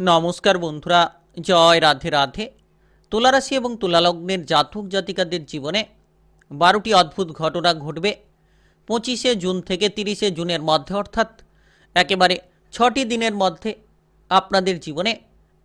নমস্কার বন্ধুরা, জয় রাধে রাধে। তুলারাশি এবং তুলালগ্নের জাতক জাতিকাদের জীবনে বারোটি অদ্ভুত ঘটনা ঘটবে। পঁচিশে জুন থেকে তিরিশে জুনের মধ্যে, অর্থাৎ একেবারে ছটি দিনের মধ্যে আপনাদের জীবনে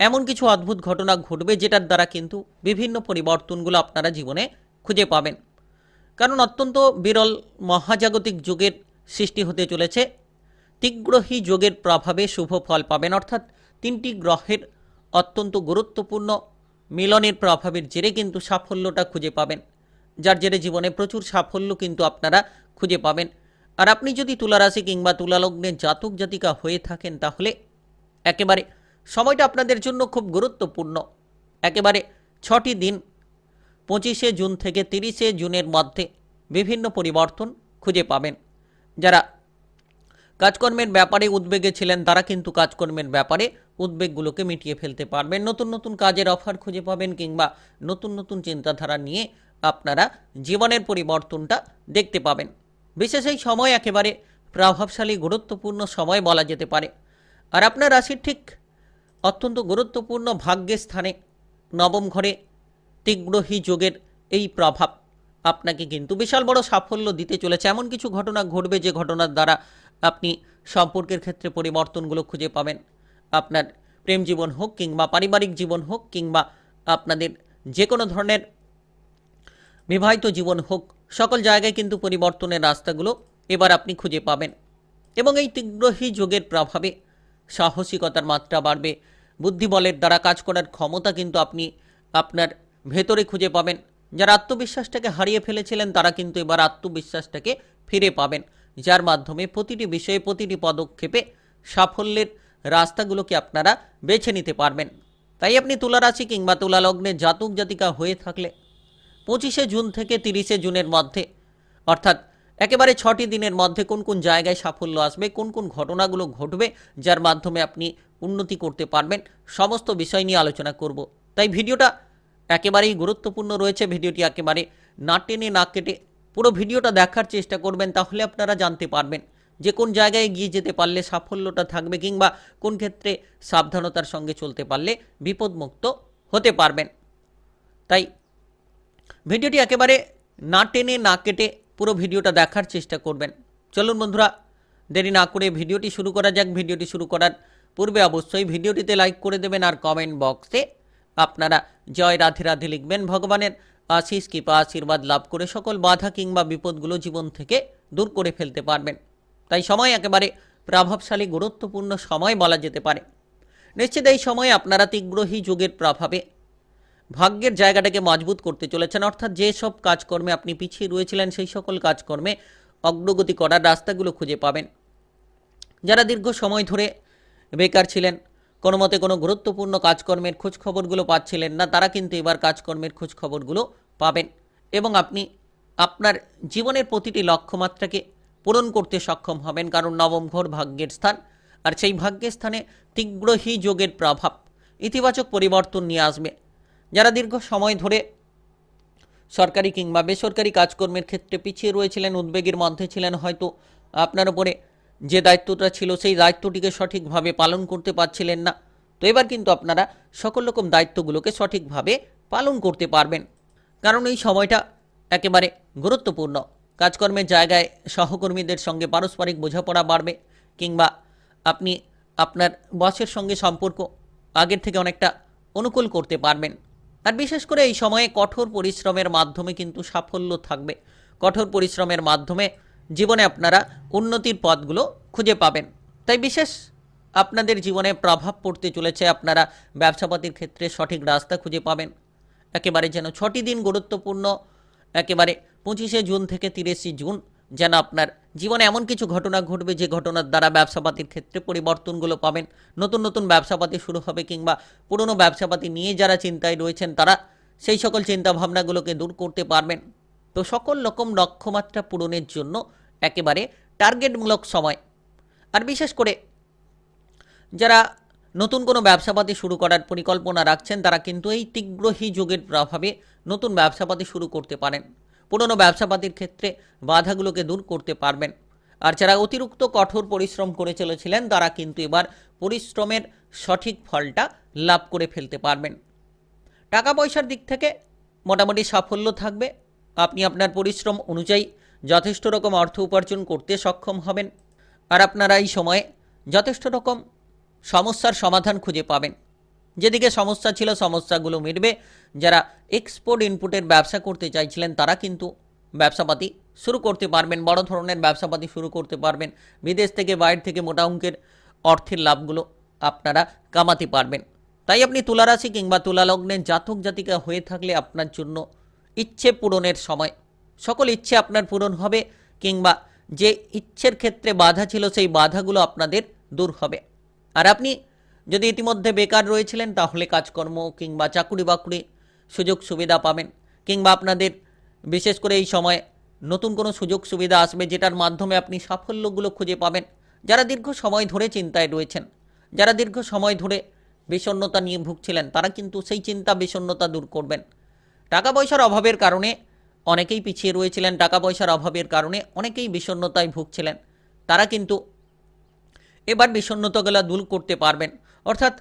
এমন কিছু অদ্ভুত ঘটনা ঘটবে যেটার দ্বারা কিন্তু বিভিন্ন পরিবর্তনগুলো আপনারা জীবনে খুঁজে পাবেন। কারণ অত্যন্ত বিরল মহাজাগতিক যুগের সৃষ্টি হতে চলেছে। তিগ্রহী যোগের প্রভাবে শুভ ফল পাবেন, অর্থাৎ তিনটি গ্রহের অত্যন্ত গুরুত্বপূর্ণ মিলনের প্রভাবের জেরে কিন্তু সাফল্যটা খুঁজে পাবেন। যার জেরে জীবনে প্রচুর সাফল্য কিন্তু আপনারা খুঁজে পাবেন। আর আপনি যদি তুলারাশি কিংবা তুলালগ্নের জাতক জাতিকা হয়ে থাকেন তাহলে একেবারে সময়টা আপনাদের জন্য খুব গুরুত্বপূর্ণ। একেবারে ছটি দিন, পঁচিশে জুন থেকে তিরিশে জুনের মধ্যে বিভিন্ন পরিবর্তন খুঁজে পাবেন। যারা কাজকর্মের ব্যাপারে উদ্বেগে ছিলেন তারা, কিন্তু কাজকর্মের ব্যাপারে উদ্বেগগুলোকে মিটিয়ে ফেলতে পারবেন। নতুন নতুন কাজের অফার খুঁজে পাবেন কিংবা নতুন নতুন চিন্তাধারা নিয়ে আপনারা জীবনের পরিবর্তনটা দেখতে পাবেন। বিশেষ এই সময় একেবারে প্রভাবশালী, গুরুত্বপূর্ণ সময় বলা যেতে পারে। আর আপনার রাশির ঠিক অত্যন্ত গুরুত্বপূর্ণ ভাগ্যের স্থানে নবম ঘরে তীগ্রহী যোগের এই প্রভাব আপনাকে কিন্তু বিশাল বড় সাফল্য দিতে চলেছে। এমন কিছু ঘটনা ঘটবে যে ঘটনার দ্বারা আপনি সম্পর্কের ক্ষেত্রে পরিবর্তনগুলো খুঁজে পাবেন। আপনার প্রেম জীবন হোক কিংবা পারিবারিক জীবন হোক কিংবা আপনাদের যে কোনো ধরনের বিবাহিত জীবন হোক, সকল জায়গায় কিন্তু পরিবর্তনের রাস্তাগুলো এবার আপনি খুঁজে পাবেন। এবং এই তীব্রহী যোগের প্রভাবে সাহসিকতার মাত্রা বাড়বে। বুদ্ধিবলের দ্বারা কাজ করার ক্ষমতা কিন্তু আপনি আপনার ভেতরে খুঁজে পাবেন। যারা আত্মবিশ্বাসটাকে হারিয়ে ফেলেছিলেন, তারা কিন্তু এবার আত্মবিশ্বাসটাকে ফিরে পাবেন। যার মাধ্যমে প্রতিটি বিষয়ে প্রতিটি পদক্ষেপে সাফল্যের রাস্তাগুলোকে আপনারা বেছে নিতে পারবেন। তাই আপনি তুলারাশি কিংবা তুলালগ্নে জাতক জাতিকা হয়ে থাকলে পঁচিশে জুন থেকে তিরিশে জুনের মধ্যে, অর্থাৎ একেবারে ছটি দিনের মধ্যে কোন কোন জায়গায় সাফল্য আসবে, কোন কোন ঘটনাগুলো ঘটবে, যার মাধ্যমে আপনি উন্নতি করতে পারবেন, সমস্ত বিষয় নিয়ে আলোচনা করব। তাই ভিডিওটা একেবারেই গুরুত্বপূর্ণ রয়েছে, ভিডিওটি একেবারে না টেনে না কেটে পুরো ভিডিওটা দেখার চেষ্টা করবেন, তাহলে আপনারা জানতে পারবেন যে কোন জায়গায় গিয়ে যেতে পারলে সাফল্যটা থাকবে কিংবা কোন ক্ষেত্রে সাবধানতার সঙ্গে চলতে পারলে বিপদমুক্ত হতে পারবেন। তাই ভিডিওটি একেবারে না টেনে না কেটে পুরো ভিডিওটা দেখার চেষ্টা করবেন। চলুন বন্ধুরা, দেরি না করে ভিডিওটি শুরু করা যাক। ভিডিওটি শুরু করার পূর্বে অবশ্যই ভিডিওটিতে লাইক করে দেবেন আর কমেন্ট বক্সে আপনারা জয় রাধে রাধে লিখবেন। ভগবানের আশিস কৃপা আশীর্বাদ লাভ করে সকল বাধা কিংবা বিপদগুলো জীবন থেকে দূর করে ফেলতে পারবেন। তাই সময় একেবারে প্রভাবশালী, গুরুত্বপূর্ণ সময় বলা যেতে পারে। নিশ্চিত এই সময়ে আপনারা তীগ্রহী যুগের প্রভাবে ভাগ্যের জায়গাটাকে মজবুত করতে চলেছেন। অর্থাৎ যে সব কাজকর্মে আপনি পিছিয়ে রয়েছিলেন, সেই সকল কাজকর্মে অগ্রগতি করার রাস্তাগুলো খুঁজে পাবেন। যারা দীর্ঘ সময় ধরে বেকার ছিলেন কোনো মতে কোনো গুরুত্বপূর্ণ কাজকর্মের খোঁজ খবরগুলো পাচ্ছিলেন না, তারা কিন্তু এবার কাজকর্মের খোঁজ খবরগুলো পাবেন। এবং আপনি, আপনার জীবনের প্রতিটি লক্ষ্যমাত্রাকে পূরণ করতে সক্ষম হবেন, কারণ নবম ঘর ভাগ্যের স্থান। আর সেই ভাগ্যের স্থানে তীব্রহী যোগের প্রভাব, ইতিবাচক পরিবর্তন নিয়ে আসবে। যারা দীর্ঘ সময় ধরে সরকারি কিংবা বেসরকারি কাজকর্মের ক্ষেত্রে পিছিয়ে রয়েছিলেন, উদ্বেগের মধ্যে ছিলেন, হয়তো আপনার উপরে যে দায়িত্বটা ছিল সেই দায়িত্বটিকে সঠিকভাবে পালন করতে পারছিলেন না। তো এবার কিন্তু আপনারা সকল রকম দায়িত্বগুলোকে সঠিকভাবে পালন করতে পারবেন। কারণ এই সময়টা একেবারে গুরুত্বপূর্ণ। কাজকর্মের জায়গায় সহকর্মীদের সঙ্গে পারস্পরিক বোঝাপড়া বাড়বে কিংবা আপনি আপনার বসের সঙ্গে সম্পর্ক আগের থেকে অনেকটা অনুকূল করতে পারবেন। আর বিশেষ করে এই সময়ে কঠোর পরিশ্রমের মাধ্যমে কিন্তু সাফল্য থাকবে। কঠোর পরিশ্রমের মাধ্যমে জীবনে আপনারা উন্নতির পথগুলো খুঁজে পাবেন। তাই বিশেষ আপনাদের জীবনে প্রভাব পড়তে চলেছে, আপনারা ব্যবসাপাতির ক্ষেত্রে সঠিক রাস্তা খুঁজে পাবেন। একেবারে যেন ছটি দিন গুরুত্বপূর্ণ, একেবারে পঁচিশে জুন থেকে তিরিশে জুন যেন আপনার জীবনে এমন কিছু ঘটনা ঘটবে যে ঘটনার দ্বারা ব্যবসাপাতির ক্ষেত্রে পরিবর্তনগুলো পাবেন। নতুন নতুন ব্যবসাপাতি শুরু হবে কিংবা পুরনো ব্যবসাপাতি নিয়ে যারা চিন্তায় রয়েছেন তারা সেই সকল চিন্তাভাবনাগুলোকে দূর করতে পারবেন। তো সকল রকম লক্ষ্যমাত্রা পূরণের জন্য একেবারে টার্গেটমূলক সময়। আর বিশেষ করে যারা নতুন কোনো ব্যবসাপাতি শুরু করার পরিকল্পনা রাখছেন, তারা কিন্তু এই তীব্রহী যুগের প্রভাবে নতুন ব্যবসাপাতি শুরু করতে পারেন। পুরনো ব্যবসাপাতির ক্ষেত্রে বাধাগুলোকে দূর করতে পারবেন। আর যারা অতিরিক্ত কঠোর পরিশ্রম করে চলেছিলেন, তারা কিন্তু এবার পরিশ্রমের সঠিক ফলটা লাভ করে ফেলতে পারবেন। টাকা পয়সার দিক থেকে মোটামুটি সাফল্য থাকবে। আপনি আপনার পরিশ্রম অনুযায়ী যথেষ্ট রকম অর্থ উপার্জন করতে সক্ষম হবেন আর আপনারা এই সময়ে যথেষ্ট রকম সমস্যার সমাধান খুঁজে পাবেন। যেদিকে সমস্যা ছিল সমস্যাগুলো মিটবে। যারা এক্সপোর্ট ইনপুটের ব্যবসা করতে চাইছিলেন তারা কিন্তু ব্যবসাপাতি শুরু করতে পারবেন, বড় ধরনের ব্যবসাপাতি শুরু করতে পারবেন। বিদেশ থেকে, বাইরে থেকে মোটা অঙ্কের অর্থের লাভগুলো আপনারা কামাতে পারবেন। তাই আপনি তুলারাশি কিংবা তুলালগ্নের জাতক জাতিকা হয়ে থাকলে আপনার জন্য ইচ্ছে পূরণের সময় সকল ইচ্ছে আপনার পূরণ হবে কিংবা যে ইচ্ছের ক্ষেত্রে বাধা ছিল সেই বাধাগুলো আপনাদের দূর হবে। আর আপনি যদি ইতিমধ্যে বেকার রয়েছিলেন, তাহলে কাজকর্ম কিংবা চাকুরি বাকুরি সুযোগ সুবিধা পাবেন কিংবা আপনাদের বিশেষ করে এই সময়ে নতুন কোনো সুযোগ সুবিধা আসবে যেটার মাধ্যমে আপনি সাফল্যগুলো খুঁজে পাবেন। যারা দীর্ঘ সময় ধরে চিন্তায় রয়েছেন, যারা দীর্ঘ সময় ধরে বিষণ্ণতা নিয়ে ভুগছিলেন, তারা কিন্তু সেই চিন্তা বিষণ্ণতা দূর করবেন। টাকা পয়সার অভাবের কারণে অনেকেই পিছিয়ে রয়েছিলেন টাকা পয়সার অভাবের কারণে, অনেকেই বিষণ্ণতায় ভুগছিলেন। তারা কিন্তু এবার বিষণ্ণতাগুলো দূর করতে পারবেন। অর্থাৎ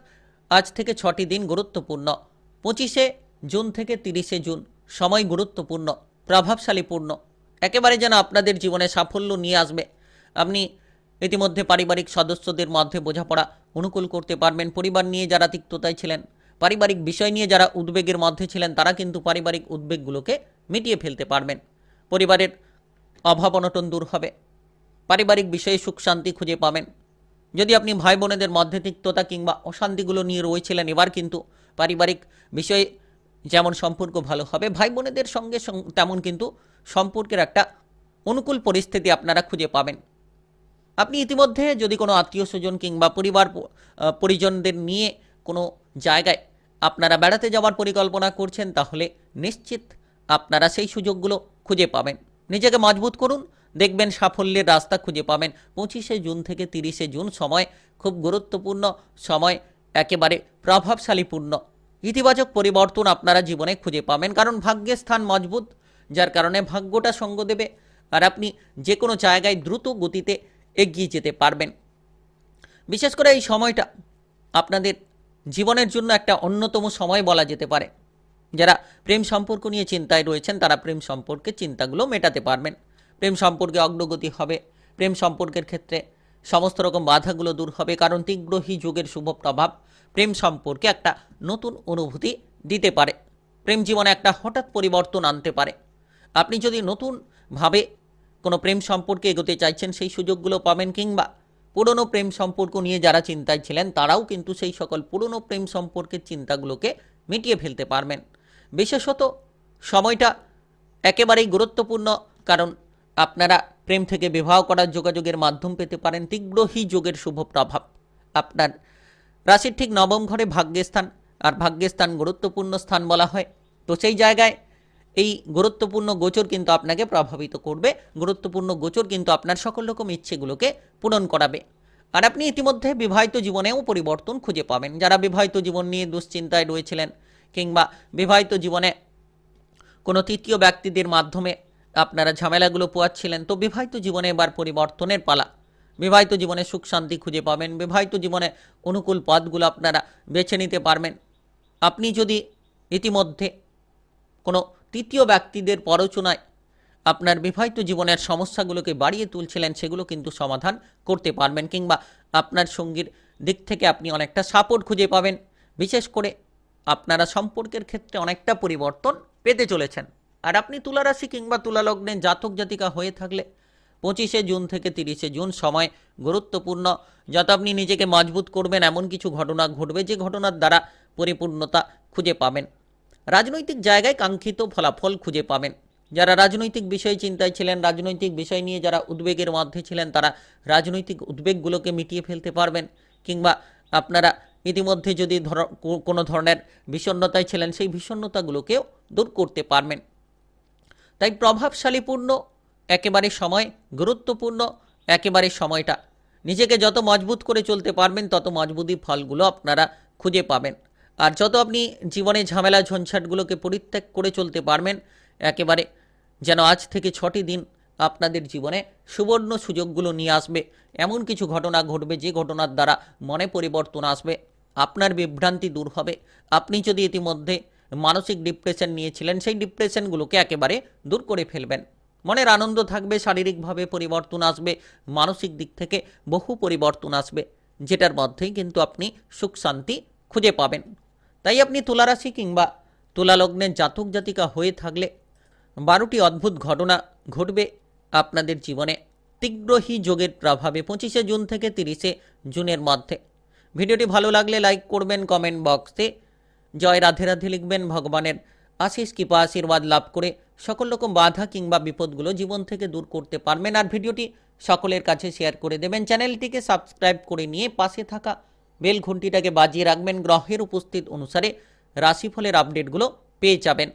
আজ থেকে ছটি দিন গুরুত্বপূর্ণ। পঁচিশে জুন থেকে তিরিশে জুন, সময় গুরুত্বপূর্ণ, প্রভাবশালীপূর্ণ। একেবারে যেন আপনাদের জীবনে সাফল্য নিয়ে আসবে। আপনি ইতিমধ্যে পারিবারিক সদস্যদের মধ্যে বোঝাপড়া অনুকূল করতে পারবেন। পরিবার নিয়ে যারা তিক্ততায় ছিলেন, পারিবারিক বিষয় নিয়ে যারা উদ্বেগের মধ্যে ছিলেন, তারা কিন্তু পারিবারিক উদ্বেগগুলোকে মিটিয়ে ফেলতে পারবেন। পরিবারের অভাব অনটন দূর হবে। পারিবারিক বিষয়ে সুখ শান্তি খুঁজে পাবেন। যদি আপনি ভাই বোনেদের মধ্যে তিক্ততা কিংবা অশান্তিগুলো নিয়ে রয়েছিলেন, এবার কিন্তু পারিবারিক বিষয়ে যেমন সম্পর্ক ভালো হবে ভাই বোনেদের সঙ্গে তেমন কিন্তু সম্পর্কের একটা অনুকূল পরিস্থিতি আপনারা খুঁজে পাবেন। আপনি ইতিমধ্যে যদি কোনো আত্মীয় স্বজন কিংবা পরিবার পরিজনদের নিয়ে কোনো জায়গায় আপনারা বেড়াতে যাওয়ার পরিকল্পনা করছেন, তাহলে নিশ্চিত আপনারা সেই সুযোগগুলো খুঁজে পাবেন। নিজেকে মজবুত করুন, দেখবেন সাফল্যের রাস্তা খুঁজে পাবেন। পঁচিশে জুন থেকে তিরিশে জুন সময় খুব গুরুত্বপূর্ণ সময়, একেবারে প্রভাবশালীপূর্ণ। ইতিবাচক পরিবর্তন আপনারা জীবনে খুঁজে পাবেন, কারণ ভাগ্যের স্থান মজবুত, যার কারণে ভাগ্যটা সঙ্গ দেবে আর আপনি যে কোনো জায়গায় দ্রুত গতিতে এগিয়ে যেতে পারবেন। বিশেষ করে এই সময়টা আপনাদের জীবনের জন্য একটা অন্যতম সময় বলা যেতে পারে। যারা প্রেম সম্পর্ক নিয়ে চিন্তায় রয়েছেন, তারা প্রেম সম্পর্কে চিন্তাগুলো মেটাতে পারবেন। প্রেম সম্পর্কে অগ্রগতি হবে। প্রেম সম্পর্কের ক্ষেত্রে সমস্ত রকম বাধাগুলো দূর হবে, কারণ তীব্রহী যুগের শুভ প্রভাব প্রেম সম্পর্কে একটা নতুন অনুভূতি দিতে পারে। প্রেম জীবনে একটা হঠাৎ পরিবর্তন আনতে পারে। আপনি যদি নতুনভাবে কোনো প্রেম সম্পর্কে এগোতে চাইছেন, সেই সুযোগগুলো পাবেন, কিংবা পুরনো প্রেম সম্পর্ক নিয়ে যারা চিন্তায় ছিলেন, তারাও কিন্তু সেই সকল পুরনো প্রেম সম্পর্কের চিন্তাগুলোকে মিটিয়ে ফেলতে পারবেন। বিশেষত সময়টা একেবারেই গুরুত্বপূর্ণ, কারণ আপনারা প্রেম থেকে বিবাহ করার যোগাযোগের মাধ্যম পেতে পারেন তীব্রহী যোগের শুভ প্রভাব। আপনার রাশির ঠিক নবম ঘরে ভাগ্যস্থান, আর ভাগ্যস্থান গুরুত্বপূর্ণ স্থান বলা হয়। তো সেই জায়গায় এই গুরুত্বপূর্ণ গোচর কিন্তু আপনাকে প্রভাবিত করবে। গুরুত্বপূর্ণ গোচর কিন্তু আপনার সকল রকম ইচ্ছেগুলোকে পূরণ করাবে। আর আপনি ইতিমধ্যে বিবাহিত জীবনেও পরিবর্তন খুঁজে পাবেন। যারা বিবাহিত জীবন নিয়ে দুশ্চিন্তায় রয়েছিলেন কিংবা বিবাহিত জীবনে কোনো তৃতীয় ব্যক্তিদের মাধ্যমে আপনারা ঝামেলাগুলো পোয়াচ্ছিলেন, তো বিবাহিত জীবনে এবার পরিবর্তনের পালা। বিবাহিত জীবনে সুখ শান্তি খুঁজে পাবেন, বিবাহিত জীবনে অনুকূল পদগুলো আপনারা বেছে নিতে পারবেন। আপনি যদি ইতিমধ্যে কোনো তৃতীয় ব্যক্তিদের পরচনায় আপনার বিবাহিত জীবনের সমস্যাগুলোকে বাড়িয়ে তুলছিলেন, সেগুলো কিন্তু সমাধান করতে পারবেন, কিংবা আপনার সঙ্গীর দিক থেকে আপনি অনেকটা সাপোর্ট খুঁজে পাবেন। বিশেষ করে আপনারা সম্পর্কের ক্ষেত্রে অনেকটা পরিবর্তন পেতে চলেছেন। আর আপনি তুলারাশি কিংবা তুলালগ্নে জাতক জাতিকা হয়ে থাকলে পঁচিশে জুন থেকে তিরিশে জুন সময় গুরুত্বপূর্ণ। যত আপনি নিজেকে মজবুত করবেন, এমন কিছু ঘটনা ঘটবে যে ঘটনার দ্বারা পরিপূর্ণতা খুঁজে পাবেন। রাজনৈতিক জায়গায় কাঙ্ক্ষিত ফলাফল খুঁজে পাবেন। যারা রাজনৈতিক বিষয়ে চিন্তায় ছিলেন, রাজনৈতিক বিষয় নিয়ে যারা উদ্বেগের মধ্যে ছিলেন, তারা রাজনৈতিক উদ্বেগগুলোকে মিটিয়ে ফেলতে পারবেন। কিংবা আপনারা ইতিমধ্যে যদি ধর কোনো ধরনের বিষণ্ণতায় ছিলেন, সেই বিষণ্ণতাগুলোকেও দূর করতে পারবেন। তাই প্রভাবশালীপূর্ণ, একেবারে সময় গুরুত্বপূর্ণ, একেবারে সময়টা। নিজেকে যত মজবুত করে চলতে পারবেন, তত মজবুতি ফলগুলো আপনারা খুঁজে পাবেন। আর যত আপনি জীবনে ঝামেলা ঝঞ্ঝাটগুলোকে পরিত্যাগ করে চলতে পারবেন, একেবারে যেন আজ থেকে ছটি দিন আপনাদের জীবনে সুবর্ণ সুযোগগুলো নিয়ে আসবে। এমন কিছু ঘটনা ঘটবে, যে ঘটনার দ্বারা মনে পরিবর্তন আসবে। আপনার বিভ্রান্তি দূর হবে। আপনি যদি ইতিমধ্যে মানসিক ডিপ্রেশন নিয়েছিলেন, সেই ডিপ্রেশনগুলোকে একেবারে দূর করে ফেলবেন। মনের আনন্দ থাকবে, শারীরিকভাবে পরিবর্তন আসবে, মানসিক দিক থেকে বহু পরিবর্তন আসবে, যেটার মধ্যেই কিন্তু আপনি সুখ শান্তি খুঁজে পাবেন। তাই আপনি তুলারাশি কিংবা তুলালগ্নের জাতক জাতিকা হয়ে থাকলে বারোটি অদ্ভুত ঘটনা ঘটবে আপনাদের জীবনে। তীব্রহী যোগের প্রভাবে পঁচিশে জুন থেকে তিরিশে জুনের মধ্যে ভিডিওটি ভালো লাগলে লাইক করবেন কমেন্ট বক্সে। জয় রাধে রাধে লিখবেন ভগবানের আশিস, কৃপা, আশীর্বাদ লাভ করে সকল রকম বাধা কিংবা বিপদগুলো জীবন থেকে দূর করতে পারবেন। আর ভিডিওটি সকলের কাছে শেয়ার করে দেবেন। চ্যানেলটিকে সাবস্ক্রাইব করে নিয়ে পাশে থাকা বেল ঘন্টিটাকে বাজিয়ে রাখবেন। গ্রহের উপস্থিত অনুসারে রাশিফলের আপডেটগুলো পেয়ে যাবেন।